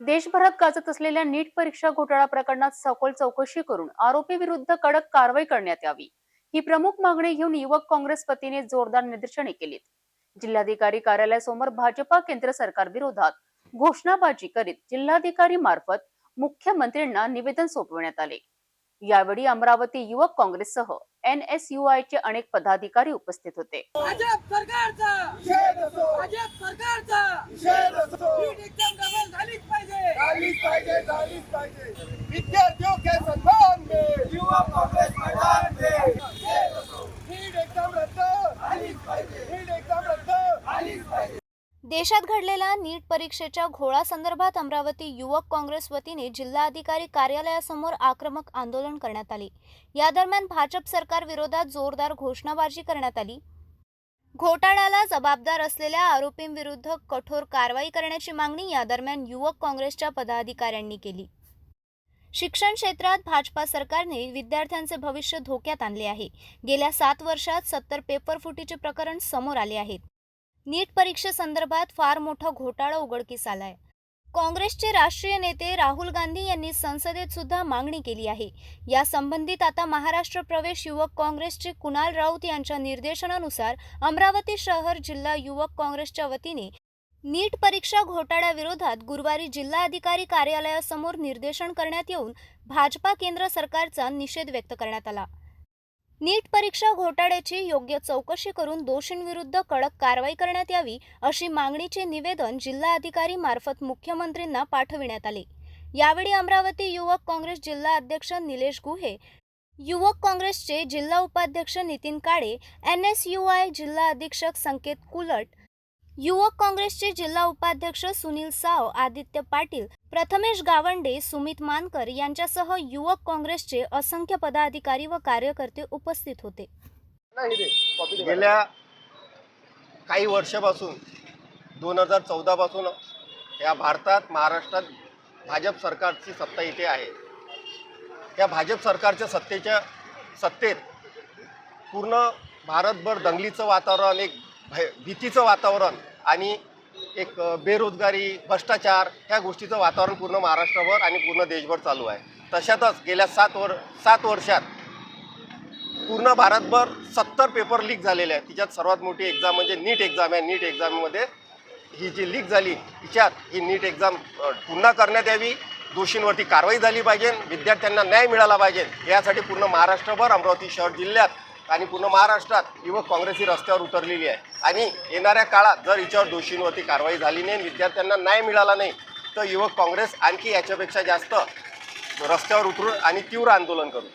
देशभरात गाजत असलेल्या नीट परीक्षा घोटाळा प्रकरणात सखोल चौकशी करून आरोपी विरुद्ध कडक कारवाई करण्यात यावी. ही प्रमुख मागणी घेऊन युवक काँग्रेस वतीने जोरदार निदर्शने केलीत. जिल्हाधिकारी कार्यालयासमोर भाजपा केंद्र सरकार विरोधात घोषणाबाजी करीत जिल्हाधिकारी मार्फत मुख्यमंत्र्यांना निवेदन सोपवण्यात आले. यावेळी अमरावती युवक काँग्रेससह NSUI चे अनेक पदाधिकारी उपस्थित होते. भाजप सरकारचा! भाजप सरकारचा शेत असो नीट एक्झाम डबल झालीच पाहिजे झालीच पाहिजे. झालीच पाहिजे विद्यार्थियों के सम्मान में युवा कांग्रेस मैदान में शेत असो नीट एक्झाम रद्द. झालीच पाहिजे. नीट एक्झाम रद्द. झालीच पाहिजे. देशात घडलेल्या नीट परीक्षेच्या घोळासंदर्भात अमरावती युवक काँग्रेस वतीने जिल्हाधिकारी कार्यालयासमोर आक्रमक आंदोलन करण्यात आले. या दरम्यान भाजप सरकार विरोधात जोरदार घोषणाबाजी करण्यात आली. घोटाळ्याला जबाबदार असलेल्या आरोपींविरुद्ध कठोर कारवाई करण्याची मागणी या दरम्यान युवक काँग्रेसच्या पदाधिकाऱ्यांनी केली. शिक्षण क्षेत्रात भाजपा सरकारने विद्यार्थ्यांचे भविष्य धोक्यात आणले आहे. गेल्या सात वर्षात सत्तर पेपर फुटीचे प्रकरण समोर आले आहेत. नीट परीक्षेसंदर्भात फार मोठा घोटाळा उघडकीस आलाय. काँग्रेसचे राष्ट्रीय नेते राहुल गांधी यांनी संसदेत सुद्धा मागणी केली आहे. या संबंधित आता महाराष्ट्र प्रवेश युवक काँग्रेसचे कुणाल राऊत यांच्या निर्देशनानुसार अमरावती शहर जिल्हा युवक काँग्रेसच्या वतीने नीट परीक्षा घोटाळ्याविरोधात गुरुवारी जिल्हाधिकारी कार्यालयासमोर निर्देशन करण्यात येऊन भाजपा केंद्र सरकारचा निषेध व्यक्त करण्यात आला. नीट परीक्षा घोटाळ्याची योग्य चौकशी करून दोषींविरुद्ध कडक कारवाई करण्यात यावी अशी मागणीचे निवेदन जिल्हाधिकारी मार्फत मुख्यमंत्र्यांना पाठविण्यात आले. यावेळी अमरावती युवक काँग्रेस जिल्हा अध्यक्ष निलेश गुहे युवक काँग्रेसचे जिल्हा उपाध्यक्ष Nitin Kale N S U I जिल्हा अधीक्षक संकेत कुलट युवक काँग्रेसचे जिल्हा उपाध्यक्ष सुनील साव आदित्य पाटील प्रथमेश गावंडे सुमित मानकर यांच्यासह युवक काँग्रेसचे असंख्य पदाधिकारी व कार्यकर्ते उपस्थित होते. गेल्या काही वर्षापासून दोन हजार चौदापासून या भारतात महाराष्ट्रात भाजप सरकारची सत्ता इथे आहे. या भाजप सरकारच्या सत्तेच्या सत्तेत पूर्ण भारतभर दंगलीचं वातावरण एक भय भीतीचं वातावरण आणि एक बेरोजगारी भ्रष्टाचार ह्या गोष्टीचं वातावरण पूर्ण महाराष्ट्रभर आणि पूर्ण देशभर चालू आहे. तशातच गेल्या सात वर सात वर्षात पूर्ण भारतभर सत्तर पेपर लीक झालेले आहेत. तिच्यात सर्वात मोठी एक्झाम म्हणजे नीट एक्झाम आहे. नीट एक्झाममध्ये ही जी लीक झाली तिच्यात ही नीट एक्झाम पुन्हा करण्यात यावी. दोषींवरती कारवाई झाली पाहिजे. विद्यार्थ्यांना न्याय मिळाला पाहिजे. यासाठी पूर्ण महाराष्ट्रभर अमरावती शहर जिल्ह्यात आणि पूर्ण महाराष्ट्रात युवक काँग्रेस ही रस्त्यावर उतरलेली आहे. आणि येणाऱ्या काळात जर हिच्यावर दोषींवरती कारवाई झाली नाही विद्यार्थ्यांना न्याय मिळाला नाही तर युवक काँग्रेस आणखी याच्यापेक्षा जास्त रस्त्यावर उतरून आणि तीव्र आंदोलन करू.